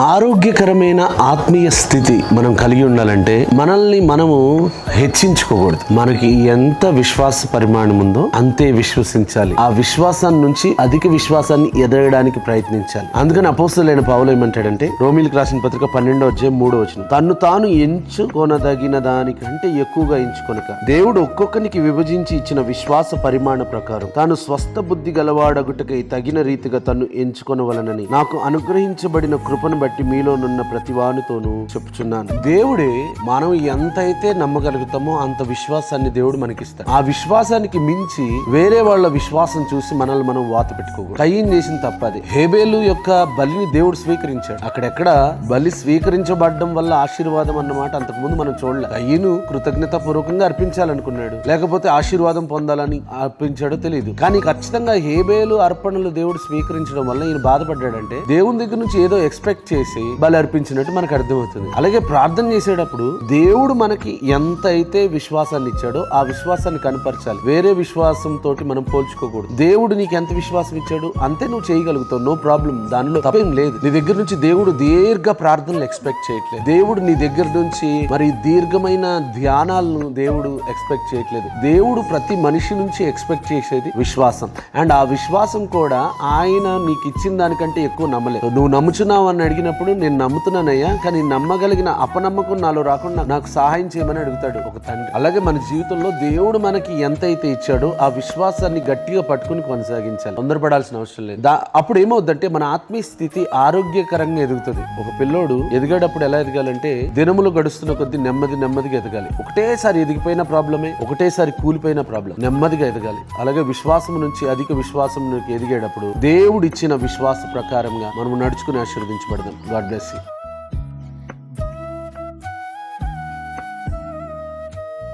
ఆరోగ్యకరమైన ఆత్మీయ స్థితి మనం కలిగి ఉండాలంటే మనల్ని మనము హెచ్చించుకోకూడదు. మనకి ఎంత విశ్వాస పరిమాణం ఉందో అంతే విశ్వసించాలి. ఆ విశ్వాసాన్ని నుంచి అధిక విశ్వాసాన్ని ఎదగడానికి ప్రయత్నించాలి. అందుకని అపోస్తులైన పావులు ఏమంటాడంటే రోమిలకు రాసిన పత్రిక పన్నెండో అధ్యాయం మూడో వచ్చిన తను తాను ఎంచుకొనదగిన దానికంటే ఎక్కువగా ఎంచుకొనక దేవుడు ఒక్కొక్కనికి విభజించి ఇచ్చిన విశ్వాస పరిమాణ ప్రకారం తాను స్వస్థ బుద్ధి గలవాడగుటకై తగిన రీతిగా తను ఎంచుకొనవలనని నాకు అనుగ్రహించబడిన కృపను బట్టి మీలోనున్న ప్రతివానితోనూ చెప్పుచున్నాను. దేవుడే మనం ఎంతైతే నమ్మగలుగుతామో అంత విశ్వాసాన్ని దేవుడు మనకిస్తాడు. ఆ విశ్వాసానికి మించి వేరే వాళ్ళ విశ్వాసం చూసి మనల్ని మనం వాత పెట్టుకోకూడదు. కయ్యం చేసిన తప్పది హేబేలు యొక్క బలిని దేవుడు స్వీకరించాడు. అక్కడెక్కడ బలి స్వీకరించబడడం వల్ల ఆశీర్వాదం అన్నమాట అంతకుముందు మనం చూడలే. కయ్యను కృతజ్ఞత పూర్వకంగా అర్పించాలనుకున్నాడు. లేకపోతే ఆశీర్వాదం పొందాలని అర్పించాడో తెలియదు కానీ ఖచ్చితంగా హేబేలు అర్పణలు దేవుడు స్వీకరించడం వల్ల ఈయన బాధపడ్డాడంటే దేవుని దగ్గర నుంచి ఏదో ఎక్స్పెక్ట్ చేసి బలర్పించినట్టు అర్పించినట్టు మనకు అర్థమవుతుంది. అలాగే ప్రార్థన చేసేటప్పుడు దేవుడు మనకి ఎంత అయితే విశ్వాసాన్ని ఇచ్చాడో ఆ విశ్వాసాన్ని కనపరచాలి. వేరే విశ్వాసం తోటి మనం పోల్చుకోకూడదు. దేవుడు నీకు ఎంత విశ్వాసం ఇచ్చాడు? అంతే నువ్వు చేయగలుగుతావు. No problem. దానిలో తప్పేం లేదు. నీ దగ్గర నుంచి దేవుడు దీర్ఘ ప్రార్థనలు ఎక్స్పెక్ట్ చేయట్లేదు. దేవుడు నీ దగ్గర నుంచి మరి దీర్ఘమైన ధ్యానాలను దేవుడు ఎక్స్పెక్ట్ చేయట్లేదు. దేవుడు ప్రతి మనిషి నుంచి ఎక్స్పెక్ట్ చేసేది విశ్వాసం. అండ్ ఆ విశ్వాసం కూడా ఆయన నీకు ఇచ్చిన దానికంటే ఎక్కువ నమ్మలేదు. నువ్వు నమ్ముచున్నావు అని అడిగినప్పుడు నేను నమ్ముతున్నానయ్యా కానీ నమ్మగలిగిన అపనమ్మకం నాలో రాకుండా నాకు సహాయం చేయమని అడుగుతాడు ఒక తండ్రి. అలాగే మన జీవితంలో దేవుడు మనకి ఎంత అయితే ఇచ్చాడో ఆ విశ్వాసాన్ని గట్టిగా పట్టుకుని కొనసాగించాలి. తొందరపడాల్సిన అవసరం లేదు. దా అప్పుడు ఏమవుద్దంటే మన ఆత్మీయ స్థితి ఆరోగ్యకరంగా ఎదుగుతుంది. ఒక పిల్లోడు ఎదిగేటప్పుడు ఎలా ఎదగాలంటే దినములు గడుస్తున్న కొద్ది నెమ్మది నెమ్మదిగా ఎదగాలి. ఒకటేసారి ఎదిగిపోయిన ప్రాబ్లమే ఒకటేసారి కూలిపోయిన ప్రాబ్లం. నెమ్మదిగా ఎదగాలి. అలాగే విశ్వాసం నుంచి అధిక విశ్వాసం ఎదిగేటప్పుడు దేవుడిచ్చిన విశ్వాస ప్రకారంగా మనం నడుచుకుని ఆశీర్వదించబడదాం. गॉड